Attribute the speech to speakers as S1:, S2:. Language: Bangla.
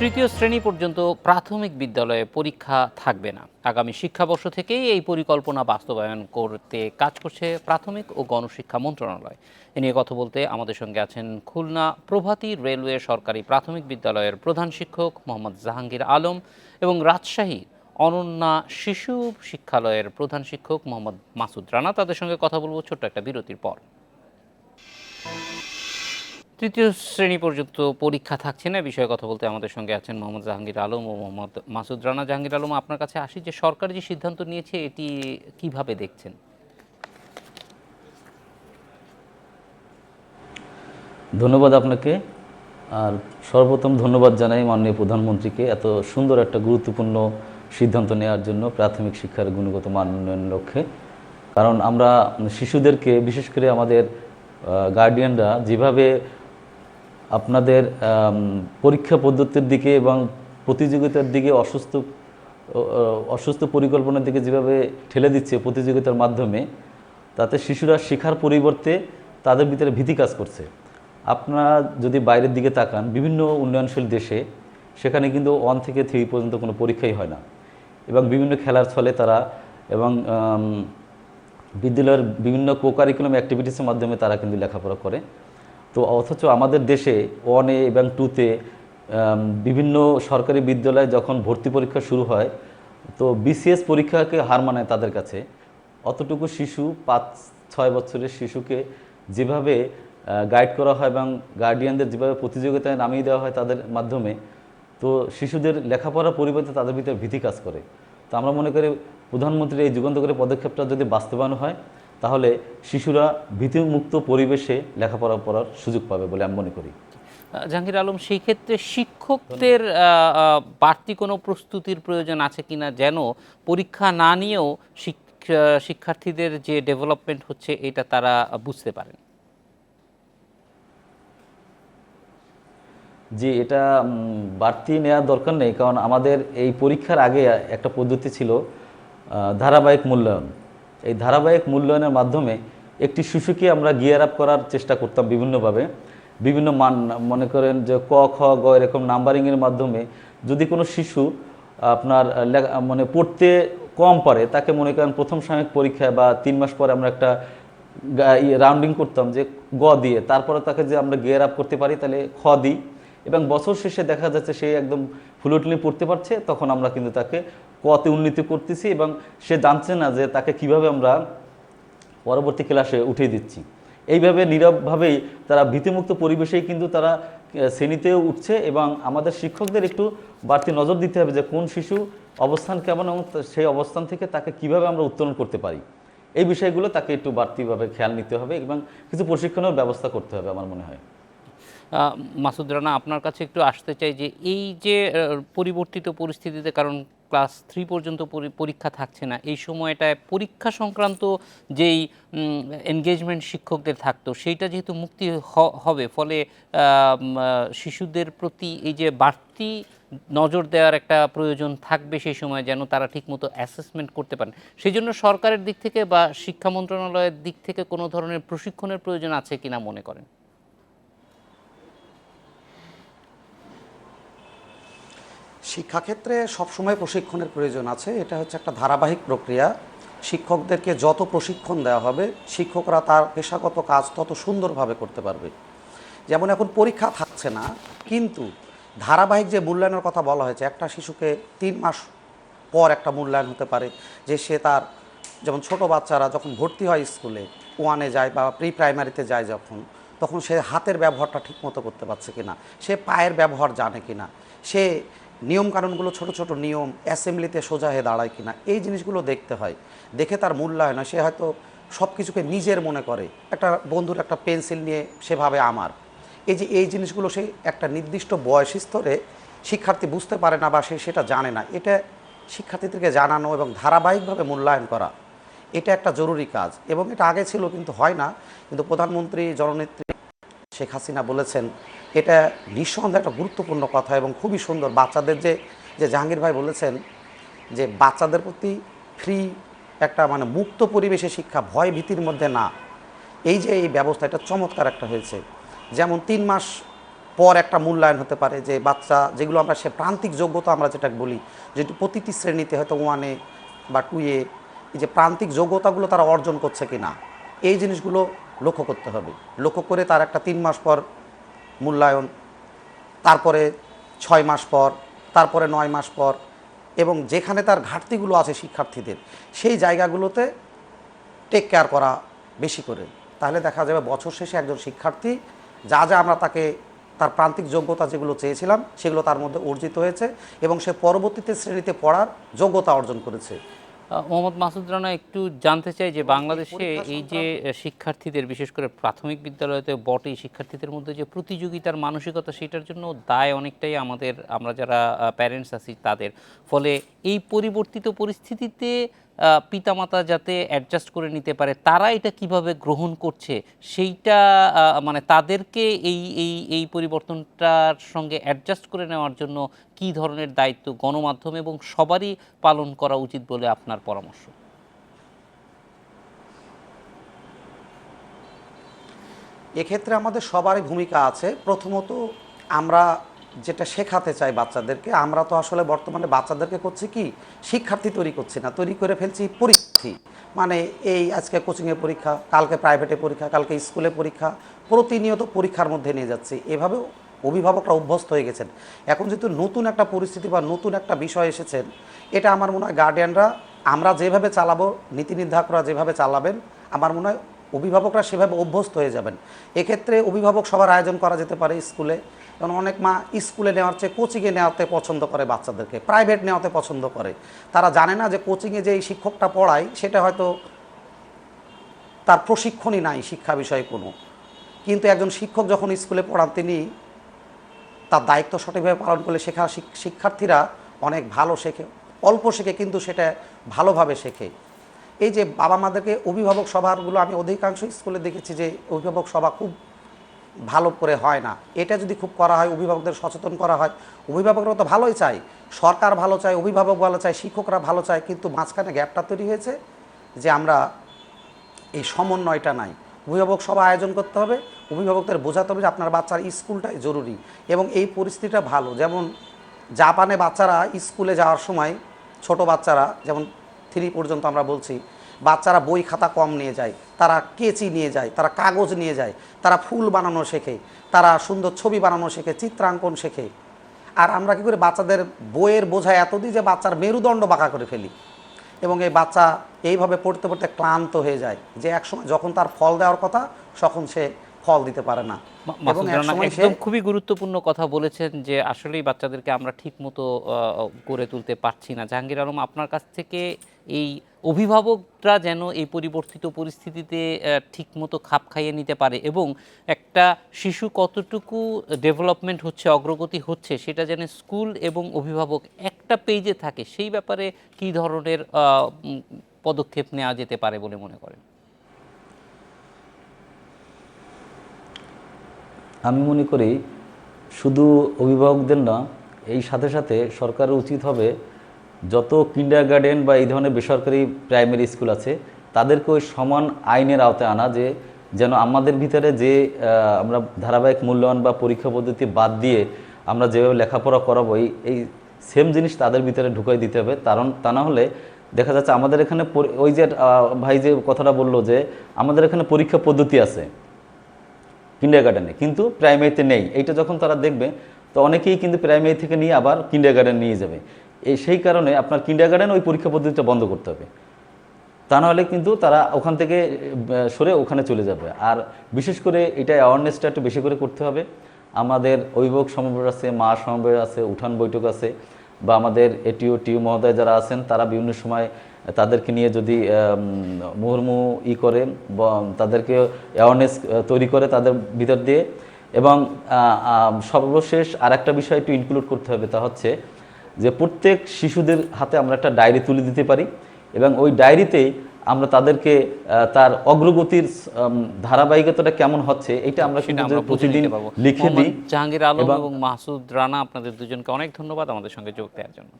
S1: তৃতীয় শ্রেণি পর্যন্ত প্রাথমিক বিদ্যালয়ে পরীক্ষা থাকবে না। আগামী শিক্ষাবর্ষ থেকেই এই পরিকল্পনা বাস্তবায়ন করতে কাজ করছে প্রাথমিক ও গণশিক্ষা মন্ত্রণালয়। এ নিয়ে কথা বলতে আমাদের সঙ্গে আছেন খুলনা প্রভাতী রেলওয়ে সরকারি প্রাথমিক বিদ্যালয়ের প্রধান শিক্ষক মোহাম্মদ জাহাঙ্গীর আলম এবং রাজশাহী অনন্যা শিশু শিক্ষালয়ের প্রধান শিক্ষক মোহাম্মদ মাসুদ রানা। তাদের সঙ্গে কথা বলব ছোট্ট একটা বিরতির পর। তৃতীয় শ্রেণি পর্যন্ত পরীক্ষা থাকছে না বিষয়ে কথা বলতে আমাদের সঙ্গে আছেন মোহাম্মদ জাহাঙ্গীর আলম ও মোহাম্মদ মাসুদ রানা। জাহাঙ্গীর আলম, আপনার কাছে আসি যে সরকার যে সিদ্ধান্ত নিয়েছে, এটি কীভাবে দেখছেন?
S2: ধন্যবাদ আপনাকে। আর সর্বপ্রথম ধন্যবাদ জানাই মাননীয় প্রধানমন্ত্রীকে এত সুন্দর একটা গুরুত্বপূর্ণ সিদ্ধান্ত নেওয়ার জন্য প্রাথমিক শিক্ষার গুণগত মান উন্নয়নের লক্ষ্যে। কারণ আমরা শিশুদেরকে, বিশেষ করে আমাদের গার্ডিয়ানরা যেভাবে আপনাদের পরীক্ষা পদ্ধতির দিকে এবং প্রতিযোগিতার দিকে অসুস্থ অসুস্থ পরিকল্পনার দিকে যেভাবে ঠেলে দিচ্ছে প্রতিযোগিতার মাধ্যমে, তাতে শিশুরা শেখার পরিবর্তে তাদের ভিতরে ভীতি কাজ করছে। আপনারা যদি বাইরের দিকে তাকান, বিভিন্ন উন্নয়নশীল দেশে, সেখানে কিন্তু ওয়ান থেকে থ্রি পর্যন্ত কোনো পরীক্ষাই হয় না। এবং বিভিন্ন খেলার ছলে তারা এবং বিদ্যালয়ের বিভিন্ন কো কারিকুলাম অ্যাক্টিভিটিসের মাধ্যমে তারা কিন্তু লেখাপড়া করে। তো অথচ আমাদের দেশে ওয়ানে এবং টুতে বিভিন্ন সরকারি বিদ্যালয়ে যখন ভর্তি পরীক্ষা শুরু হয়, তো বিসিএস পরীক্ষাকে হার মানায় তাদের কাছে। অতটুকু শিশু, পাঁচ, ছয় বছরের শিশুকে যেভাবে গাইড করা হয় এবং গার্ডিয়ানদের যেভাবে প্রতিযোগিতায় নামিয়ে দেওয়া হয় তাদের মাধ্যমে, তো শিশুদের লেখাপড়ার পরিবর্তে তাদের ভিতরে ভীতি কাজ করে। তো আমরা মনে করি প্রধানমন্ত্রীর এই যুগান্তকারী পদক্ষেপটা যদি বাস্তবায়ন হয় তাহলে শিশুরা ভীতিমুক্ত পরিবেশে লেখাপড়া পড়ার সুযোগ পাবে বলে আমি মনে করি।
S1: জাহাঙ্গীর আলম সেই ক্ষেত্রে শিক্ষকদের বাড়তি কোনো প্রস্তুতির প্রয়োজন আছে কিনা যেন পরীক্ষা না নিয়েও শিক্ষা- শিক্ষার্থীদের যে ডেভেলপমেন্ট হচ্ছে এটা তারা বুঝতে পারেন?
S2: জি এটা বাড়তি নেওয়ার দরকার নেই কারণ আমাদের এই পরীক্ষার আগে একটা পদ্ধতি ছিল ধারাবাহিক মূল্যায়ন। এই ধারাবাহিক মূল্যায়নের মাধ্যমে একটি শিশুকে আমরা গিয়ার আপ করার চেষ্টা করতাম বিভিন্নভাবে। বিভিন্ন মান, মনে করেন যে ক, খ, গ এরকম নাম্বারিংয়ের মাধ্যমে যদি কোনো শিশু আপনার মানে পড়তে কম পারে, তাকে মনে করেন প্রথম সাময়িক পরীক্ষায় বা তিন মাস পরে আমরা একটা রাউন্ডিং করতাম যে গ দিয়ে, তারপরে তাকে যে আমরা গিয়ার আপ করতে পারি, তাহলে খ দিই। এবং বছর শেষে দেখা যাচ্ছে সে একদম ফুলটলি পড়তে পারছে, তখন আমরা কিন্তু তাকে কতে উন্নীতি করতেছি এবং সে জানছে না যে তাকে কীভাবে আমরা পরবর্তী ক্লাসে উঠিয়ে দিচ্ছি। এইভাবে নীরবভাবেই তারা ভীতিমুক্ত পরিবেশেই কিন্তু তারা শ্রেণীতেও উঠছে এবং আমাদের শিক্ষকদের একটু বাড়তি নজর দিতে হবে যে কোন শিশু অবস্থান কেমন এবং সেই অবস্থান থেকে তাকে কীভাবে আমরা উত্তোলন করতে পারি। এই বিষয়গুলো তাকে একটু বাড়তিভাবে খেয়াল নিতে হবে এবং কিছু প্রশিক্ষণের ব্যবস্থা করতে হবে আমার মনে হয়।
S1: মাসুদ রানা, আপনার কাছে একটু আসতে চাই যে এই যে পরিবর্তিত পরিস্থিতিতে, কারণ ক্লাস থ্রি পর্যন্ত পরি- পরীক্ষা থাকছে না। এই সময়টায় পরীক্ষা সংক্রান্ত যেই এনগেজমেন্ট শিক্ষকদের থাকতো, সেইটা যেহেতু মুক্তি হবে, ফলে শিশুদের প্রতি এই যে বাড়তি নজর দেওয়ার একটা প্রয়োজন থাকবে সেই সময় যেন তারা ঠিকমতো অ্যাসেসমেন্ট করতে পারেন। সেই জন্য সরকারের দিক থেকে বা শিক্ষা মন্ত্রণালয়ের দিক থেকে কোনো ধরনের প্রশিক্ষণের প্রয়োজন আছে কিনা মনে করেন?
S3: শিক্ষাক্ষেত্রে সবসময় প্রশিক্ষণের প্রয়োজন আছে। এটা হচ্ছে একটা ধারাবাহিক প্রক্রিয়া। শিক্ষকদেরকে যত প্রশিক্ষণ দেওয়া হবে, শিক্ষকরা তার পেশাগত কাজ তত সুন্দরভাবে করতে পারবে। যেমন এখন পরীক্ষা থাকছে না, কিন্তু ধারাবাহিক যে মূল্যায়নের কথা বলা হয়েছে, একটা শিশুকে তিন মাস পর একটা মূল্যায়ন হতে পারে, যে সে তার যেমন ছোট বাচ্চারা যখন ভর্তি হয় স্কুলে ওয়ানে যায় বা প্রি প্রাইমারিতে যায় যখন, তখন সে হাতের ব্যবহারটা ঠিকমতো করতে পারছে কিনা, সে পায়ের ব্যবহার জানে কিনা, সে নিয়মকানুনগুলো ছোট ছোট নিয়ম অ্যাসেম্বলিতে সোজা হয়ে দাঁড়ায় কিনা, এই জিনিসগুলো দেখতে হয়। দেখে তার মূল্যায়ন হয়, সে হয়তো সব কিছুকে নিজের মনে করে। একটা বন্ধুর একটা পেন্সিল নিয়ে সেভাবে আমার। এই যে এই জিনিসগুলো সে একটা নির্দিষ্ট বয়স স্তরে শিক্ষার্থী বুঝতে পারে না বা সে সেটা জানে না, এটা শিক্ষার্থীদেরকে জানানো এবং ধারাবাহিকভাবে মূল্যায়ন করা, এটা একটা জরুরি কাজ। এবং এটা আগে ছিল, কিন্তু হয় না। কিন্তু প্রধানমন্ত্রী, জননেত্রী শেখ হাসিনা বলেছেন এটা নিঃসন্দেহে একটা গুরুত্বপূর্ণ কথা এবং খুবই সুন্দর। বাচ্চাদের যে যে জাহাঙ্গীর ভাই বলেছেন যে বাচ্চাদের প্রতি ফ্রি একটা মানে মুক্ত পরিবেশে শিক্ষা ভয় ভীতির মধ্যে না। এই যে এই ব্যবস্থা, এটা চমৎকার একটা হয়েছে। যেমন তিন মাস পর একটা মূল্যায়ন হতে পারে যে বাচ্চা, যেগুলো আমরা সে প্রান্তিক যোগ্যতা আমরা যেটা বলি যেটি প্রতিটি শ্রেণীতে হয়তো ওয়ানে বা টুয়ে এই যে প্রান্তিক যোগ্যতাগুলো তারা অর্জন করছে কি না এই জিনিসগুলো লক্ষ্য করতে হবে। লক্ষ্য করে তার একটা তিন মাস পর মূল্যায়ন, তারপরে ছয় মাস পর, তারপরে নয় মাস পর, এবং যেখানে তার ঘাটতিগুলো আছে শিক্ষার্থীদের, সেই জায়গাগুলোতে টেক কেয়ার করা বেশি করে। তাহলে দেখা যাবে বছর শেষে একজন শিক্ষার্থী, যা যা আমরা তাকে, তার প্রান্তিক যোগ্যতা যেগুলো চেয়েছিলাম, সেগুলো তার মধ্যে অর্জিত হয়েছে এবং সে পরবর্তীতে শ্রেণীতে পড়ার যোগ্যতা অর্জন করেছে।
S1: মোহাম্মদ মাসুদ রানা একটু জানতে চাই যে বাংলাদেশে এই যে শিক্ষার্থীদের, বিশেষ করে প্রাথমিক বিদ্যালয়তে বটে শিক্ষার্থীদের মধ্যে যে প্রতিযোগিতার মানসিকতা, সেটার জন্য দায় অনেকটাই আমাদের, আমরা যারা প্যারেন্টস আছি, তাদের। ফলে এই পরিবর্তিত পরিস্থিতিতে পিতামাতা যাতে অ্যাডজাস্ট করে নিতে পারে, তারা এটা কীভাবে গ্রহণ করছে, সেইটা মানে তাদেরকে এই এই এই পরিবর্তনটার সঙ্গে অ্যাডজাস্ট করে নেওয়ার জন্য কি ধরনের দায়িত্ব গণমাধ্যম এবং সবারই পালন করা উচিত বলে আপনার পরামর্শ?
S3: এক্ষেত্রে আমাদের সবারই ভূমিকা আছে। প্রথমত আমরা যেটা শেখাতে চাই বাচ্চাদেরকে, আমরা তো আসলে বর্তমানে বাচ্চাদেরকে করছি কি? শিক্ষার্থী তৈরি করছি না, তৈরি করে ফেলছি পরীক্ষার্থী। মানে এই আজকে কোচিংয়ে পরীক্ষা, কালকে প্রাইভেটে পরীক্ষা, কালকে স্কুলে পরীক্ষা, প্রতিনিয়ত পরীক্ষার মধ্যে নিয়ে যাচ্ছি। এভাবেও অভিভাবকরা অভ্যস্ত হয়ে গেছেন। এখন যেহেতু নতুন একটা পরিস্থিতি বা নতুন একটা বিষয় এসেছেন, এটা আমার মনে হয় গার্ডিয়ানরা আমরা যেভাবে চালাবো, নীতি নির্ধারকরা যেভাবে চালাবেন, আমার মনে হয় অভিভাবকরা সেভাবে অভ্যস্ত হয়ে যাবেন। এক্ষেত্রে অভিভাবক সবার আয়োজন করা যেতে পারে স্কুলে। কারণ অনেক মা স্কুলে নেওয়ার চেয়ে কোচিংয়ে নেওয়াতে পছন্দ করে বাচ্চাদেরকে প্রাইভেট নেওয়াতে পছন্দ করে। তারা জানে না যে কোচিংয়ে যে এই শিক্ষকটা পড়ায়, সেটা হয়তো তার প্রশিক্ষণই নাই শিক্ষা বিষয়ে কোনো। কিন্তু একজন শিক্ষক যখন স্কুলে পড়ান, তিনি তার দায়িত্ব সঠিকভাবে পালন করলে শেখা শিক- শিক্ষার্থীরা অনেক ভালো শেখে, অল্প শেখে, কিন্তু সেটা ভালোভাবে শেখে। এই যে বাবা মাদেরকে অভিভাবক সভাগুলো আমি অধিকাংশ স্কুলে দেখেছি যে অভিভাবক সভা খুব ভালো করে হয় না। এটা যদি খুব করা হয়, অভিভাবকদের সচেতন করা হয় অভিভাবকরা তো ভালোই চায়। সরকার ভালো চায়, অভিভাবক ভালো চায়, শিক্ষকরা ভালো চায়, কিন্তু মাঝখানে গ্যাপটা তৈরি হয়েছে যে আমরা এই সমন্বয়টা নাই। অভিভাবক সভা আয়োজন করতে হবে, অভিভাবকদের বোঝাতে হবে যে আপনার বাচ্চার স্কুলটাই জরুরি এবং এই পরিস্থিতিটা ভালো। যেমন জাপানে বাচ্চারা স্কুলে যাওয়ার সময় ছোট বাচ্চারা, যেমন থ্রি পর্যন্ত আমরা বলছি বাচ্চারা বই খাতা কম নিয়ে যায় তারা কেচি নিয়ে যায় তারা কাগজ নিয়ে যায় তারা ফুল বানানো শেখে তারা সুন্দর ছবি বানানো শেখে চিত্রাঙ্কন শেখে। আর আমরা কি করে বাচ্চাদের বইয়ের বোঝা এত দিই যে বাচ্চার মেরুদণ্ড বাঁকা করে ফেলি। এবং এই বাচ্চা এইভাবে পড়তে পড়তে ক্লান্ত হয়ে যায় যে একসময় যখন তার ফল দেওয়ার কথা তখন সে ফল দিতে পারে না।
S1: একদম খুবই গুরুত্বপূর্ণ কথা বলেছেন যে আসলেই বাচ্চাদেরকে আমরা ঠিক মতো গড়ে তুলতে পারছি না। জাহাঙ্গীর আলম আপনার কাছ থেকে এই অভিভাবকরা যেন এই পরিবর্তিত পরিস্থিতিতে ঠিক মতো খাপ খাইয়ে নিতে পারে এবং একটা শিশু কতটুকু ডেভেলপমেন্ট হচ্ছে, অগ্রগতি হচ্ছে, সেটা যেন স্কুল এবং অভিভাবক একটা পেজে থাকে, সেই ব্যাপারে কী ধরনের পদক্ষেপ নেওয়া যেতে পারে বলে মনে করেন?
S2: আমি মনে করি শুধু অভিভাবকদের না, এই সাথে সাথে সরকারের উচিত হবে যত কিন্ডার গার্ডেন বা এই ধরনের বেসরকারি প্রাইমারি স্কুল আছে, তাদেরকে ওই সমান আইনের আওতায় আনা যে, যেন আমাদের ভিতরে যে আমরা ধারাবাহিক মূল্যায়ন বা পরীক্ষা পদ্ধতি বাদ দিয়ে আমরা যেভাবে লেখাপড়া করাবো, এই এই সেম জিনিস তাদের ভিতরে ঢুকাই দিতে হবে। কারণ তা না হলে দেখা যাচ্ছে আমাদের এখানে ওই যে ভাই যে কথাটা বলল যে, আমাদের এখানে পরীক্ষা পদ্ধতি আছে কিন্ডার গার্ডেনে কিন্তু প্রাইমারিতে নেই। এইটা যখন তারা দেখবে, তো অনেকেই কিন্তু প্রাইমারি থেকে নিয়ে আবার কিন্ডার গার্ডেন নিয়ে যাবে। এই সেই কারণে আপনার কিন্ডার গার্ডেন ওই পরীক্ষা পদ্ধতিটা বন্ধ করতে হবে। তা নাহলে কিন্তু তারা ওখান থেকে সরে ওখানে চলে যাবে। আর বিশেষ করে এটা অ্যাওয়ারনেসটা একটু বেশি করে করতে হবে। আমাদের অভিভাবক সমাবেশ আছে, মা সমাবেশ আছে, উঠান বৈঠক আছে বা আমাদের এটিও টিউ মহোদয় যারা আছেন, তারা বিভিন্ন সময় তাদেরকে নিয়ে যদি মুহুর্মু ই করে তাদেরকে অ্যাওয়ারনেস তৈরি করে তাদের ভিতর দিয়ে। এবং সর্বশেষ আর একটা বিষয় একটু ইনক্লুড করতে হবে তা হচ্ছে যে প্রত্যেক শিশুদের হাতে আমরা একটা ডায়েরি তুলে দিতে পারি এবং ওই ডায়েরিতে আমরা তাদেরকে তার অগ্রগতির ধারাবাহিকতাটা কেমন হচ্ছে এটা আমরা প্রতিদিন লিখে দিই
S1: জাহাঙ্গীর আলম এবং মাহসুদ রানা আপনাদের দুজনকে অনেক ধন্যবাদ আমাদের সঙ্গে যোগ দেওয়ার জন্য।